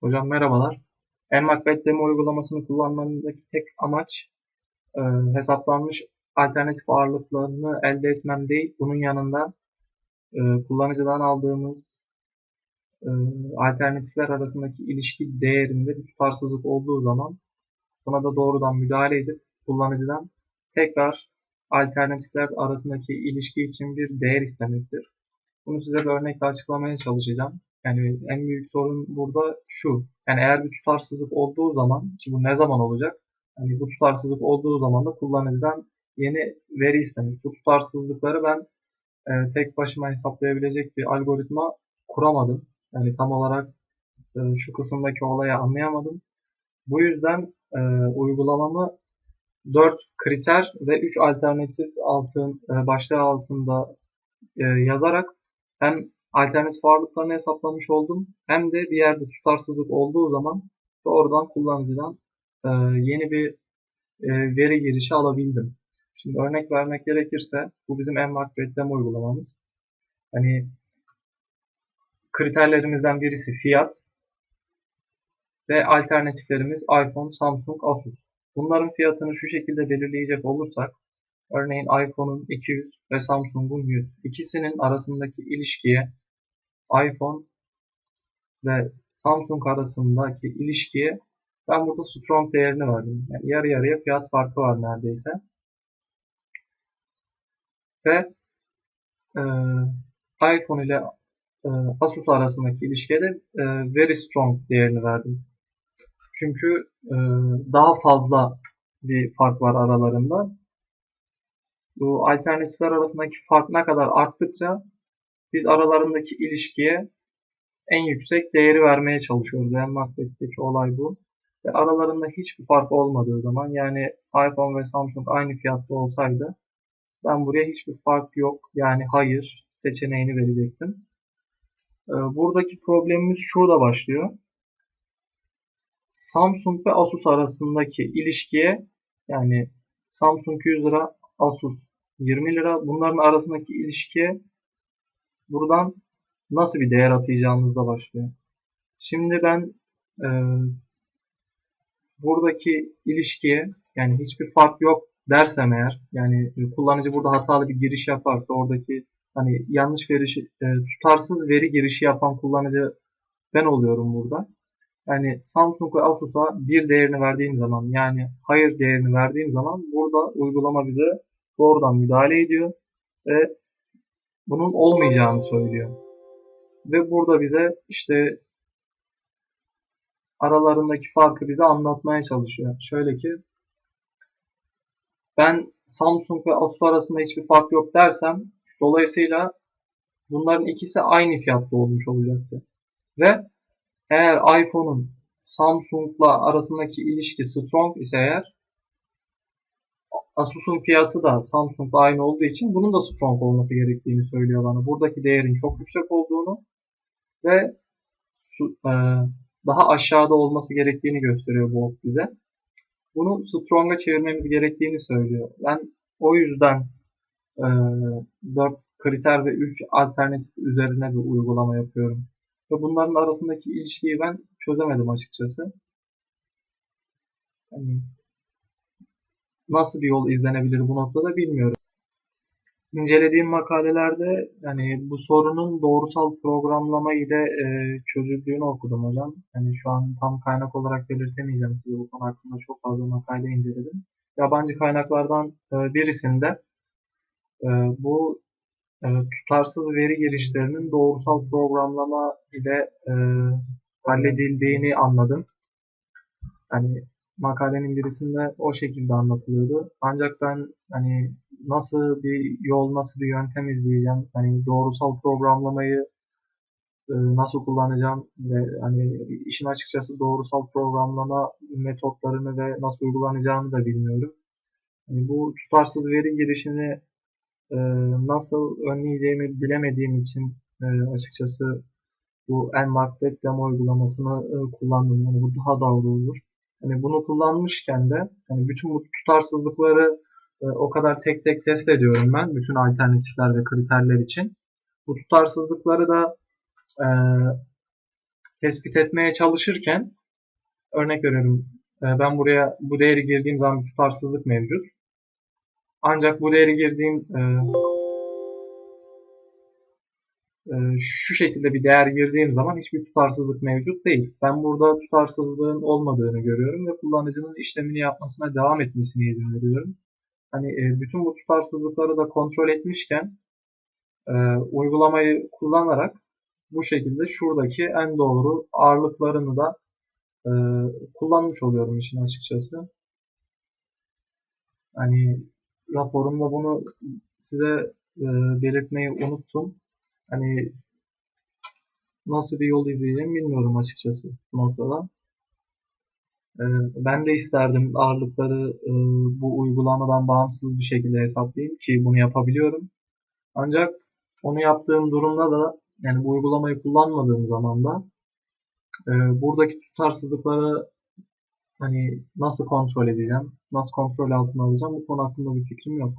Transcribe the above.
Hocam merhabalar. Nmap demo uygulamasını kullanmamdaki tek amaç e, hesaplanmış alternatif ağırlıklarını elde etmem değil. Bunun yanında e, kullanıcıdan aldığımız e, alternatifler arasındaki ilişki değerinde bir tutarsızlık olduğu zaman buna da doğrudan müdahale edip kullanıcıdan tekrar alternatifler arasındaki ilişki için bir değer istemektir. Bunu size bir örnekle açıklamaya çalışacağım. Yani en büyük sorun burada şu. Yani eğer bir tutarsızlık olduğu zaman ki bu ne zaman olacak? Yani bu tutarsızlık olduğu zaman da kullanıcıdan yeni veri istemek. Bu tutarsızlıkları ben e, tek başıma hesaplayabilecek bir algoritma kuramadım. Yani tam olarak e, şu kısımdaki olayı anlayamadım. Bu yüzden e, uygulamamı 4 kriter ve 3 alternatif altın e, başlığı altında e, yazarak hem alternatif ağırlıklarını hesaplamış oldum hem de bir yerde tutarsızlık olduğu zaman doğrudan kullanıcıdan e, yeni bir e, veri girişi alabildim. Şimdi örnek vermek gerekirse bu bizim en makbetleme uygulamamız. Hani kriterlerimizden birisi fiyat ve alternatiflerimiz iPhone, Samsung, Asus. Bunların fiyatını şu şekilde belirleyecek olursak örneğin iPhone'un 200 ve Samsung'un 100 ikisinin arasındaki ilişkiye iPhone ve Samsung arasındaki ilişkiye ben burada strong değerini verdim. Yani yarı yarıya fiyat farkı var neredeyse. Ve e, iPhone ile e, Asus arasındaki ilişkiye de e, very strong değerini verdim. Çünkü e, daha fazla bir fark var aralarında. Bu alternatifler arasındaki fark ne kadar arttıkça biz aralarındaki ilişkiye en yüksek değeri vermeye çalışıyoruz. En makbetteki olay bu. Ve aralarında hiçbir fark olmadığı zaman yani iPhone ve Samsung aynı fiyatta olsaydı ben buraya hiçbir fark yok yani hayır seçeneğini verecektim. Ee, buradaki problemimiz şurada başlıyor. Samsung ve Asus arasındaki ilişkiye yani Samsung 100 lira, Asus 20 lira bunların arasındaki ilişkiye buradan nasıl bir değer atayacağımızda başlıyor. Şimdi ben e, buradaki ilişkiye yani hiçbir fark yok dersem eğer yani kullanıcı burada hatalı bir giriş yaparsa oradaki hani yanlış veri e, tutarsız veri girişi yapan kullanıcı ben oluyorum burada. Yani Samsung ve Asus'a bir değerini verdiğim zaman yani hayır değerini verdiğim zaman burada uygulama bize doğrudan müdahale ediyor ve bunun olmayacağını söylüyor. Ve burada bize işte aralarındaki farkı bize anlatmaya çalışıyor. Şöyle ki ben Samsung ve Asus arasında hiçbir fark yok dersem dolayısıyla bunların ikisi aynı fiyatta olmuş olacaktı. Ve eğer iPhone'un Samsung'la arasındaki ilişki strong ise eğer Asus'un fiyatı da Samsung'la aynı olduğu için bunun da strong olması gerektiğini söylüyor bana. Buradaki değerin çok yüksek olduğunu ve e, daha aşağıda olması gerektiğini gösteriyor bu ok bize. Bunu strong'a çevirmemiz gerektiğini söylüyor. Ben o yüzden e, 4 kriter ve 3 alternatif üzerine bir uygulama yapıyorum. Ve bunların arasındaki ilişkiyi ben çözemedim açıkçası. Yani nasıl bir yol izlenebilir bu noktada bilmiyorum. İncelediğim makalelerde yani bu sorunun doğrusal programlama ile e, çözüldüğünü okudum hocam. Yani şu an tam kaynak olarak belirtemeyeceğim size bu konu hakkında çok fazla makale inceledim. Yabancı kaynaklardan e, birisinde e, bu e, tutarsız veri girişlerinin doğrusal programlama ile e, halledildiğini anladım. Yani makalenin birisinde o şekilde anlatılıyordu. Ancak ben hani nasıl bir yol, nasıl bir yöntem izleyeceğim, hani doğrusal programlamayı e, nasıl kullanacağım ve hani işin açıkçası doğrusal programlama metotlarını ve nasıl uygulanacağını da bilmiyorum. Yani bu tutarsız veri girişini e, nasıl önleyeceğimi bilemediğim için e, açıkçası bu Nmap bekleme uygulamasını e, kullandım. Yani bu daha doğru olur. Hani bunu kullanmışken de hani bütün bu tutarsızlıkları e, o kadar tek tek test ediyorum ben bütün alternatifler ve kriterler için. Bu tutarsızlıkları da e, tespit etmeye çalışırken örnek veriyorum e, ben buraya bu değeri girdiğim zaman bir tutarsızlık mevcut. Ancak bu değeri girdiğim e, şu şekilde bir değer girdiğim zaman hiçbir tutarsızlık mevcut değil. Ben burada tutarsızlığın olmadığını görüyorum ve kullanıcının işlemini yapmasına devam etmesine izin veriyorum. Hani e, bütün bu tutarsızlıkları da kontrol etmişken e, uygulamayı kullanarak bu şekilde şuradaki en doğru ağırlıklarını da e, kullanmış oluyorum işin açıkçası. Hani raporumda bunu size belirtmeyi unuttum. Hani nasıl bir yol izleyeceğimi bilmiyorum açıkçası noktada. E, ben de isterdim ağırlıkları e, bu uygulamadan bağımsız bir şekilde hesaplayayım ki bunu yapabiliyorum. Ancak onu yaptığım durumda da yani bu uygulamayı kullanmadığım zaman da e, buradaki tutarsızlıkları hani nasıl kontrol edeceğim, nasıl kontrol altına alacağım bu konu hakkında bir fikrim yok.